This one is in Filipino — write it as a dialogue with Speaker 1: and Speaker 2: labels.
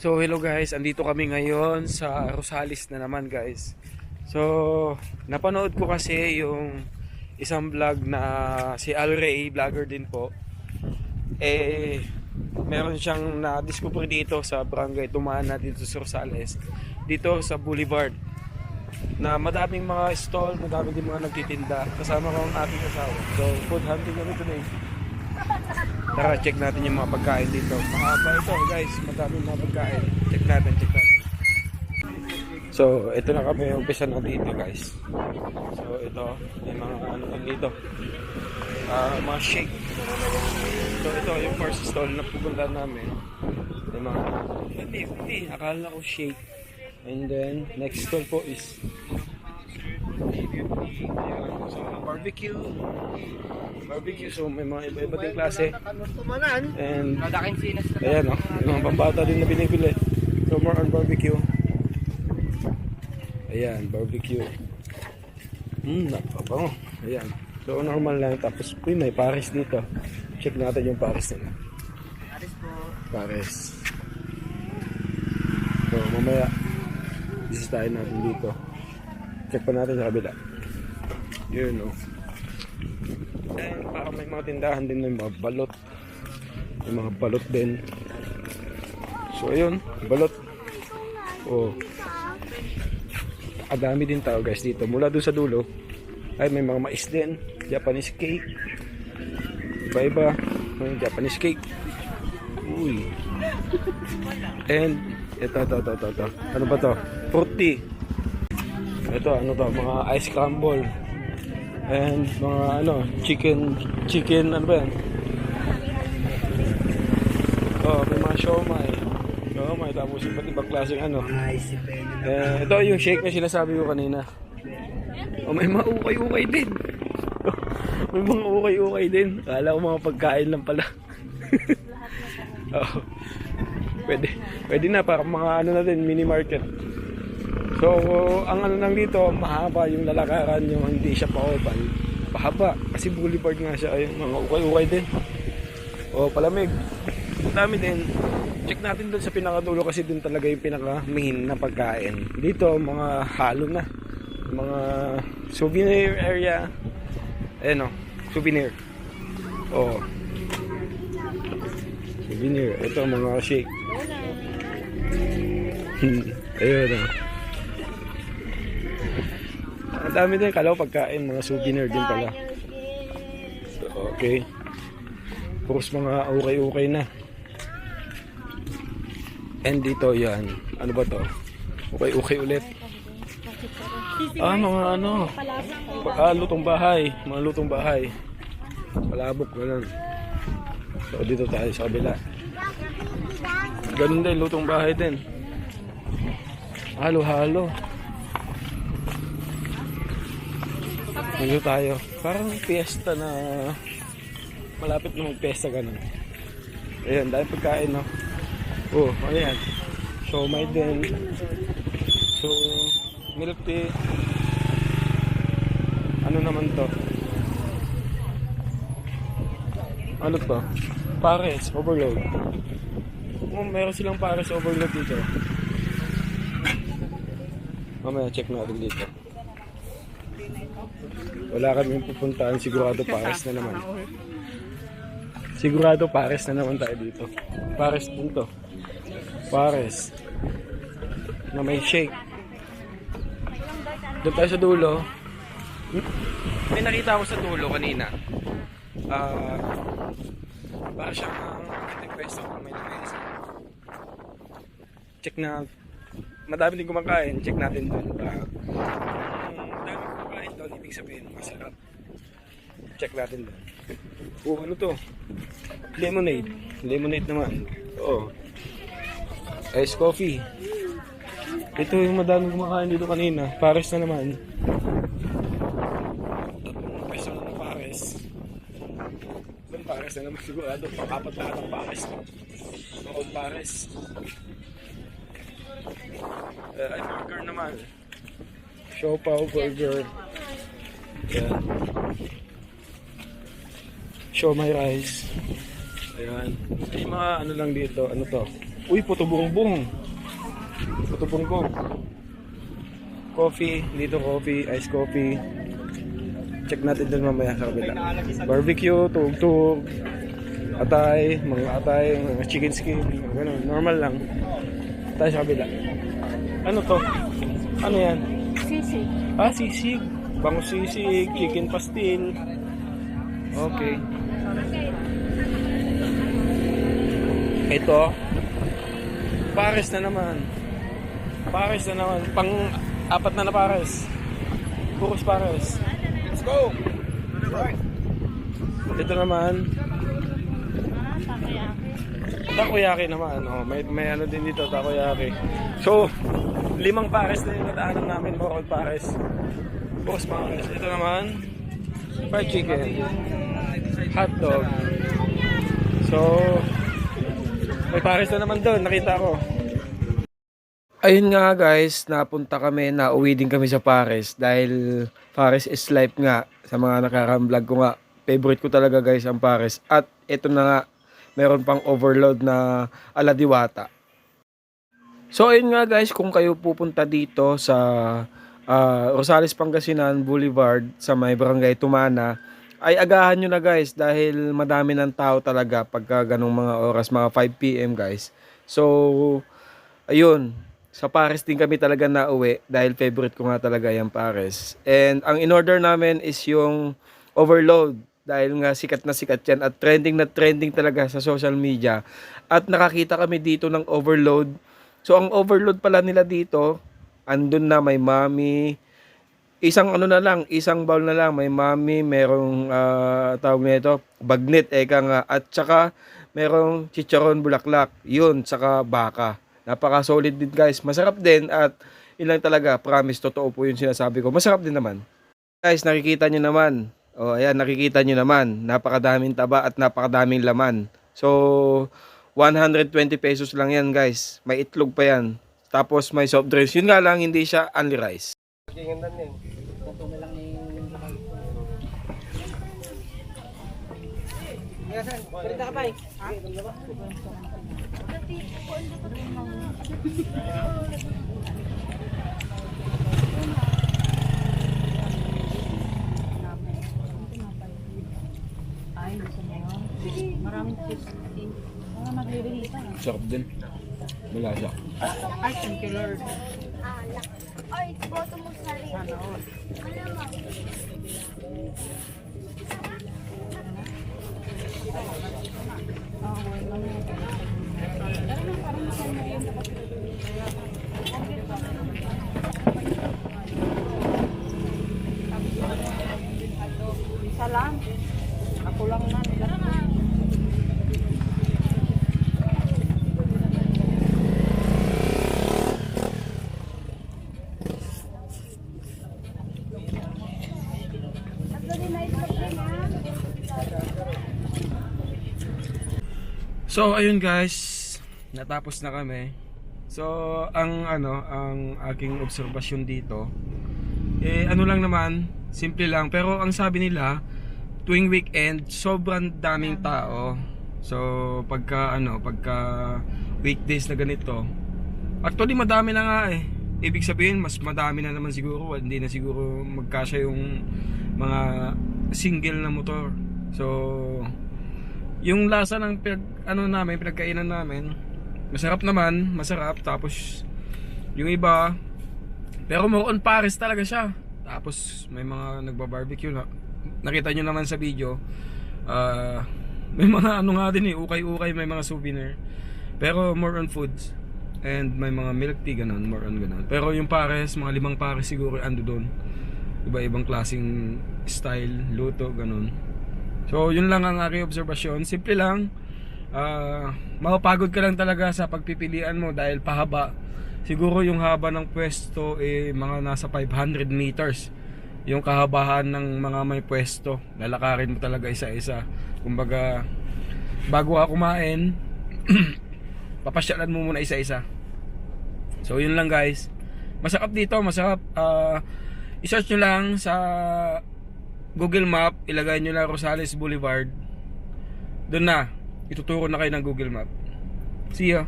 Speaker 1: So hello guys, andito kami ngayon sa Rosales na naman guys. So napanood ko kasi yung isang vlog na si Al Ray, vlogger din po. Eh meron siyang na-discover dito sa barangay Tumana dito sa Rosales. Dito sa Boulevard. Na madaming mga stall, madaming din mga nagtitinda. Kasama ko ang aking asawa. So food hunting kami today. Tara, check natin yung mga pagkain dito. Mahaba ito, guys. Madaming mga pagkain. Check natin, check natin. So, ito na kami. Umpisa na dito, guys. So, ito. May mga ano dito. Ah, mga shake. So, ito yung first stall na pupunta namin. May mga... Hindi, hindi. Akala ko shake. And then, next stall po is... So, barbecue. Barbecue. So, may mga iba-iba din klase.
Speaker 2: Tumanan.
Speaker 1: And ayan o, yung mga pambata din na binibili. So more on barbecue. Ayan, barbecue. Hmm, napabango. Ayan. So normal lang. Tapos, uy, may pares dito. Check natin yung pares nila.
Speaker 2: Aris po.
Speaker 1: Pares. So mamaya, bisitahin natin dito. Check pa natin sa kabila. Yun o. And parang may mga tindahan din ng mga balot. May mga balot din. So ayun, balot. Oh. Adami din tao guys dito. Mula doon sa dulo, ay may mga mais din. Japanese cake. Iba-iba. May Japanese cake. Uy. And ito, ito, ito, ito, ito. Ano ba to? Fruity. Ito, ano to? Mga ice crumble. And mga ano, chicken, chicken, ano ba yan? Oh, may mga siomay. Siomay, tapos iba't ibang klaseng ano. Eh, ito yung shake na sinasabi ko kanina. Oh, may mga ukay-ukay din. may mga ukay-ukay din. Kala ko mga pagkain lang pala. oh. Pwede, pwede na para mga ano na din, mini market. So, ang ano lang dito, mahaba yung lalakaran, yung hindi siya pa-oval. Pahaba, kasi boulevard nga siya, ay mga ukay-ukay din. O, palamig. Ang dami din. Check natin doon sa pinakadulo kasi doon talaga yung pinaka-main na pagkain. Dito, mga halo na. Mga souvenir area. Ayan o, souvenir. O. Souvenir. Ito, mga shake. Ayun o. Ang dami din, kalaw pagkain, mga souvenir din pala. Okay. Puros mga ukay-ukay na. And dito yan. Ano ba to? Ukay-ukay ulit. Ah, mga ano. Ah, lutong bahay. Mga lutong bahay. Palabok, ganun. So, dito tayo sa kabila. Ganun din, lutong bahay din. Halo-halo. Dito tayo. Parang fiesta na malapit na mag-fiesta ganun. Ayan, dahil pagkain, no? Oh, ano yan? Siomay din. So, milk tea. Ano naman to? Ano to? Pares, overload. Oh, meron silang pares overload dito. Mamaya check natin dito. Wala kami pupuntahan, sigurado pares na naman. Sigurado pares na naman tayo dito. Pares din to. Pares. Na may shake. Doon tayo sa dulo. Hmm? May nakita ako sa dulo kanina. Ah, para siyang uh, pwesto kung may lamesa. Check na madami din kumakain. Check natin doon. Uh, kung dami kumakain doon, ibig sabihin masarap. Check natin doon. Oh, ano to? Lemonade. Lemonade naman. Oo. Ice coffee. Ito yung madaming kumakain dito kanina. Pares na naman. Tatlong peso na pares. Na naman sigurado. Pang-apat lahat ng pares. Mga pares. Uh, ay, burger naman. Siopaw burger. Yan. Show my rice. Ayan. May mga ano lang dito. Ano to? Uy, puto bumbong. Puto bumbong. Coffee, dito coffee, ice coffee. Check natin dun mamaya sa kabila. Barbecue, tug-tug, atay, mga atay, mga chicken skin, ganun. Normal lang. Tayo sa kabila. Ano to? Ano yan?
Speaker 3: Sisi.
Speaker 1: Ah, sisig. Bango sisig, chicken pastil. Okay. Ito. Pares na naman. Pares na naman. Pang apat na na pares. Puros pares. Let's go! Ito naman. Takoyaki naman. Oh, may, may ano din dito, takoyaki. So, limang pares na yung nadaanan namin. Bukod pares. Puros pares. Ito naman. Fried chicken. Hot dog. So, may pares na naman doon. Nakita ko. Ayun nga guys, napunta kami, nauwi din kami sa Pares dahil Pares is life nga sa mga nakarang vlog ko nga. Favorite ko talaga guys ang Pares. At ito na nga, meron pang overload na aladiwata. So ayun nga guys, kung kayo pupunta dito sa ah, Rosales Pangasinan Boulevard sa may barangay Tumana, ay agahan nyo na guys dahil madami ng tao talaga pagka ganong mga oras, mga 5pm guys. So, ayun, sa Pares din kami talaga nauwi dahil favorite ko nga talaga yung Pares. And ang in-order namin is yung overload dahil nga sikat na sikat yan at trending na trending talaga sa social media. At nakakita kami dito ng overload. So ang overload pala nila dito, andun na may mami, isang ano na lang, isang bowl na lang, may mami, merong ah, tawag nito, bagnet, eka nga, at saka merong chicharon bulaklak, yun, saka baka. Napaka solid din guys, masarap din at ilang talaga, promise, totoo po yung sinasabi ko, masarap din naman. Guys, nakikita nyo naman, oh, ayan, nakikita nyo naman, napakadaming taba at napakadaming laman. So, 120 pesos lang yan guys, may itlog pa yan. Tapos may soft drinks, yun nga lang, hindi siya only rice.
Speaker 3: Maraming chips. Mga maglilihita.
Speaker 1: Sarap din. Wala siya.
Speaker 3: Ay, thank you Lord.
Speaker 4: Ay, boto mo sa rin.
Speaker 3: Isa lang. Ako lang na.
Speaker 1: So ayun guys, natapos na kami. So ang ano, ang aking obserbasyon dito eh ano lang naman, simple lang pero ang sabi nila tuwing weekend sobrang daming tao. So pagka ano, pagka weekdays na ganito, actually madami na nga eh. Ibig sabihin mas madami na naman siguro, hindi na siguro magkasya yung mga single na motor. So yung lasa ng pinag, ano namin, pinagkainan namin, masarap naman, masarap. Tapos, yung iba, pero more on Paris talaga siya. Tapos, may mga nagba-barbecue na. Nakita nyo naman sa video, ah, may mga ano nga din eh, ukay-ukay, may mga souvenir. Pero more on foods. And may mga milk tea, ganun, more on ganun. Pero yung Pares, mga limang Pares siguro ando doon. Iba-ibang klaseng style, luto, ganun. So, yun lang ang aking obserbasyon. Simple lang. Ah, mapapagod ka lang talaga sa pagpipilian mo dahil pahaba. Siguro yung haba ng pwesto eh mga nasa 500 meters. Yung kahabahan ng mga may pwesto. Lalakarin mo talaga isa-isa. Kumbaga, bago ka kumain, papasyalan mo muna isa-isa. So, yun lang guys. Masarap dito, masarap. Ah, i-search nyo lang sa Google Map, ilagay nyo lang Rosales Boulevard. Doon na, ituturo na kayo ng Google Map. See ya.